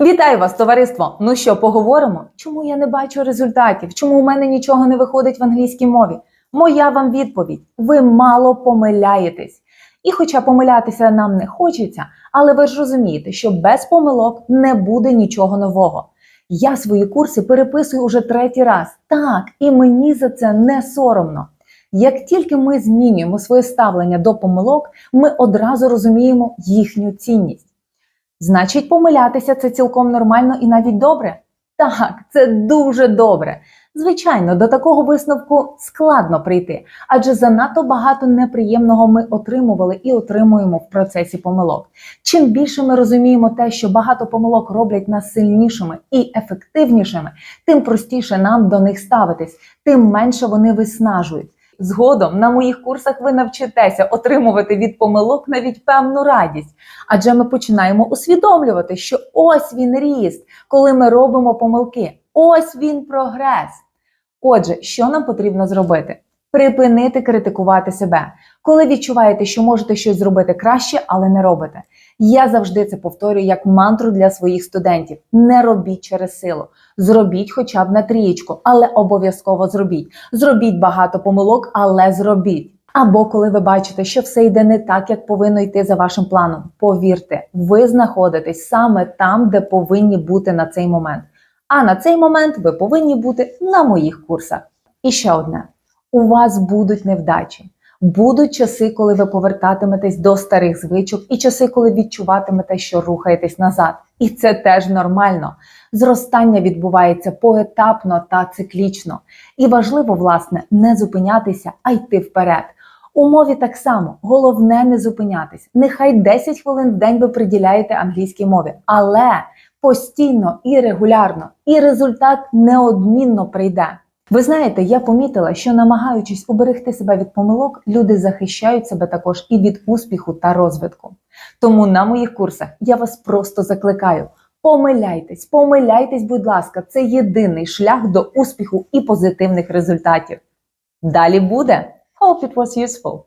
Вітаю вас, товариство! Ну що, поговоримо? Чому я не бачу результатів? Чому у мене нічого не виходить в англійській мові? Моя вам відповідь: ви мало помиляєтесь. І хоча помилятися нам не хочеться, але ви ж розумієте, що без помилок не буде нічого нового. Я свої курси переписую уже третій раз. Так, і мені за це не соромно. Як тільки ми змінюємо своє ставлення до помилок, ми одразу розуміємо їхню цінність. Значить, помилятися це цілком нормально і навіть добре? Так, це дуже добре. Звичайно, до такого висновку складно прийти, адже занадто багато неприємного ми отримували і отримуємо в процесі помилок. Чим більше ми розуміємо те, що багато помилок роблять нас сильнішими і ефективнішими, тим простіше нам до них ставитись, тим менше вони виснажують. Згодом на моїх курсах ви навчитеся отримувати від помилок навіть певну радість, адже ми починаємо усвідомлювати, що ось він ріст, коли ми робимо помилки, ось він прогрес. Отже, що нам потрібно зробити? Припинити критикувати себе, коли відчуваєте, що можете щось зробити краще, але не робите. Я завжди це повторюю як мантру для своїх студентів: не робіть через силу. Зробіть хоча б на трієчку, але обов'язково зробіть. Зробіть багато помилок, але зробіть. Або коли ви бачите, що все йде не так, як повинно йти за вашим планом. Повірте, ви знаходитесь саме там, де повинні бути на цей момент. А на цей момент ви повинні бути на моїх курсах. І ще одне: у вас будуть невдачі. Будуть часи, коли ви повертатиметесь до старих звичок, і часи, коли відчуватимете, що рухаєтесь назад. І це теж нормально. Зростання відбувається поетапно та циклічно. І важливо, власне, не зупинятися, а йти вперед. У мові так само головне не зупинятись. Нехай 10 хвилин в день ви приділяєте англійській мові, але постійно і регулярно, і результат неодмінно прийде. Ви знаєте, я помітила, що намагаючись уберегти себе від помилок, люди захищають себе також і від успіху та розвитку. Тому на моїх курсах я вас просто закликаю: помиляйтесь, помиляйтесь, будь ласка, це єдиний шлях до успіху і позитивних результатів. Далі буде. Hope it was useful.